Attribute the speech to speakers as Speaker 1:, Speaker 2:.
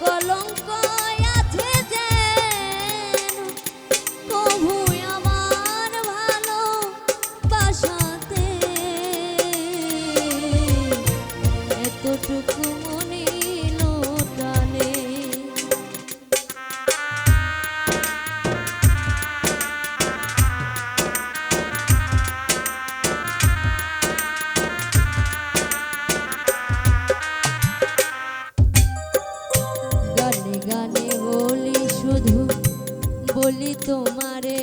Speaker 1: কলঙ্ক গানে বলি শুধু বলি তোমারে